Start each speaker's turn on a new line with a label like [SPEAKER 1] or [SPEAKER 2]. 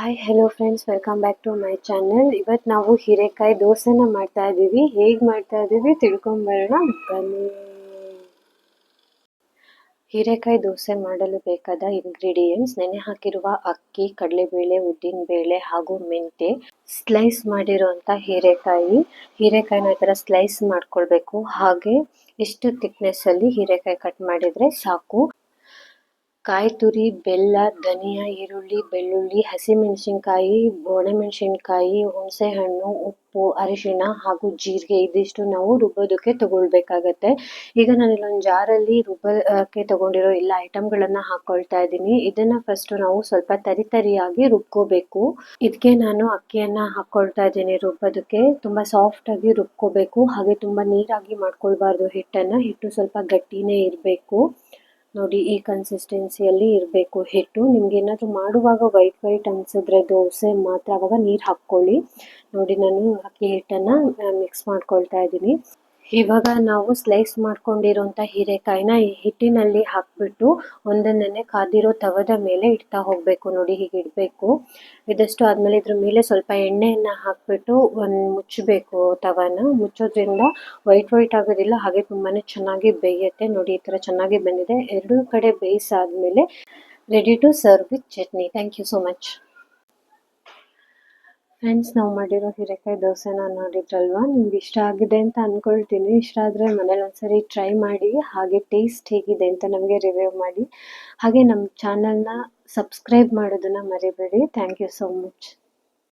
[SPEAKER 1] Hi hello friends welcome back to my channel ಇವತ್ತು ನಾವು ಹೀರೆಕಾಯಿ ದೋಸೆನ ಮಾಡ್ತಾ ಇದ್ದೀವಿ ಹೇಗೆ ಮಾಡ್ತಾ ಇದ್ದೀವಿ ತಿಳ್ಕೊಂಬರೋಣ ಬನ್ನಿ. ಹೀರೆಕಾಯಿ ದೋಸೆ ಮಾಡಲು ಬೇಕಾದ ಇಂಗ್ರೀಡಿಯೆಂಟ್ಸ್ ನೆನೆ ಹಾಕಿರುವ ಅಕ್ಕಿ, ಕಡಲೆಬೇಳೆ ಉದ್ದಿನಬೇಳೆ ಹಾಗೂ ಮೆಂತೆ. ಸ್ಲೈಸ್ ಮಾಡಿರುವಂಥ ಹೀರೆಕಾಯಿ. ಹೀರೆಕಾಯಿನ ಈ ಥರ ಸ್ಲೈಸ್ ಮಾಡ್ಕೊಳ್ಬೇಕು. ಹಾಗೆ ಇಷ್ಟು ಥಿಕ್ನೆಸ್ಸಲ್ಲಿ ಹೀರೆಕಾಯಿ ಕಟ್ ಮಾಡಿದರೆ ಸಾಕು. ಕಾಯಿ ತುರಿ, ಬೆಲ್ಲ, ಧನಿಯಾ, ಈರುಳ್ಳಿ, ಬೆಳ್ಳುಳ್ಳಿ, ಹಸಿಮೆಣಸಿನಕಾಯಿ ಒಣಮೆಣಸಿನಕಾಯಿ ಹುಣಸೆ ಹಣ್ಣು ಉಪ್ಪು, ಅರಿಶಿಣ ಹಾಗೂ ಜೀರಿಗೆ ಇದಿಷ್ಟು ನಾವು ರುಬ್ಬೋದಕ್ಕೆ ತಗೊಳ್ಬೇಕಾಗತ್ತೆ. ಈಗ ನಾನು ಇಲ್ಲೊಂದು ಜಾರಲ್ಲಿ ರುಬ್ಬಕ್ಕೆ ತಗೊಂಡಿರೋ ಎಲ್ಲ ಐಟಮ್ಗಳನ್ನು ಹಾಕೊಳ್ತಾ ಇದ್ದೀನಿ. ಇದನ್ನ ಫಸ್ಟ್ ನಾವು ಸ್ವಲ್ಪ ತರಿ ತರಿಯಾಗಿ ರುಬ್ಕೋಬೇಕು. ಇದಕ್ಕೆ ನಾನು ಅಕ್ಕಿಯನ್ನ ಹಾಕೊಳ್ತಾ ಇದ್ದೀನಿ ರುಬ್ಬೋದಕ್ಕೆ. ತುಂಬಾ ಸಾಫ್ಟ್ ಆಗಿ ರುಬ್ಕೋಬೇಕು. ಹಾಗೆ ತುಂಬಾ ನೀರಾಗಿ ಮಾಡ್ಕೊಳ್ಬಾರ್ದು ಹಿಟ್ಟನ್ನ. ಹಿಟ್ಟು ಸ್ವಲ್ಪ ಗಟ್ಟಿನೇ ಇರಬೇಕು. ನೋಡಿ, ಈ ಕನ್ಸಿಸ್ಟೆನ್ಸಿಯಲ್ಲಿ ಇರಬೇಕು. ಹಿಟ್ಟು ನಿಮ್ಗೆ ಏನಾದರೂ ಮಾಡುವಾಗ ವೈಟ್ ವೈಟ್ ಅನಿಸಿದ್ರೆ ದೋಸೆ, ಮಾತ್ರ. ಅವಾಗ ನೀರು ಹಾಕ್ಕೊಳ್ಳಿ. ನೋಡಿ, ನಾನು ಅಕ್ಕಿ ಹಿಟ್ಟನ್ನು ಮಿಕ್ಸ್ ಮಾಡ್ಕೊಳ್ತಾ ಇದ್ದೀನಿ. ಇವಾಗ ನಾವು ಸ್ಲೈಸ್ ಮಾಡ್ಕೊಂಡಿರೋಂಥ ಹೀರೆಕಾಯಿನ ಈ ಹಿಟ್ಟಿನಲ್ಲಿ ಹಾಕ್ಬಿಟ್ಟು ಒಂದನ್ನೇ ಕಾದಿರೋ ತವದ ಮೇಲೆ ಇಡ್ತಾ ಹೋಗಬೇಕು ನೋಡಿ ಹೀಗೆ ಇಡಬೇಕು. ಇದಷ್ಟು ಆದಮೇಲೆ ಇದ್ರ ಮೇಲೆ ಸ್ವಲ್ಪ ಎಣ್ಣೆಯನ್ನು ಹಾಕ್ಬಿಟ್ಟು ಒಂದು ಮುಚ್ಚಬೇಕು ತವನ. ಮುಚ್ಚೋದ್ರಿಂದ ವೈಟ್ ವೈಟ್ ಆಗೋದಿಲ್ಲ, ಹಾಗೆ ತುಂಬಾ ಚೆನ್ನಾಗಿ ಬೇಯುತ್ತೆ ನೋಡಿ, ಈ ಥರ ಚೆನ್ನಾಗಿ ಬಂದಿದೆ. ಎರಡೂ ಕಡೆ ಬೇಯಿಸಾದ್ಮೇಲೆ ready to serve with chutney. Thank you so much friends ನಾವು ಮಾಡಿರೋ ಹೀರೆಕಾಯಿ ದೋಸೆನ ನೋಡಿದ್ರಲ್ವಾ? ನಿಮ್ಗೆ ಇಷ್ಟ ಆಗಿದೆ ಅಂತ ಅಂದ್ಕೊಳ್ತೀನಿ ಇಷ್ಟ ಆದರೆ ಮನೇಲಿ ಒಂದ್ಸರಿ ಟ್ರೈ ಮಾಡಿ, ಹಾಗೆ ಟೇಸ್ಟ್ ಹೇಗಿದೆ ಅಂತ ನಮಗೆ ರಿವ್ಯೂ ಮಾಡಿ. ಹಾಗೆ ನಮ್ಮ ಚಾನಲ್ನ ಸಬ್ಸ್ಕ್ರೈಬ್ ಮಾಡೋದನ್ನ ಮರಿಬೇಡಿ. Thank you so much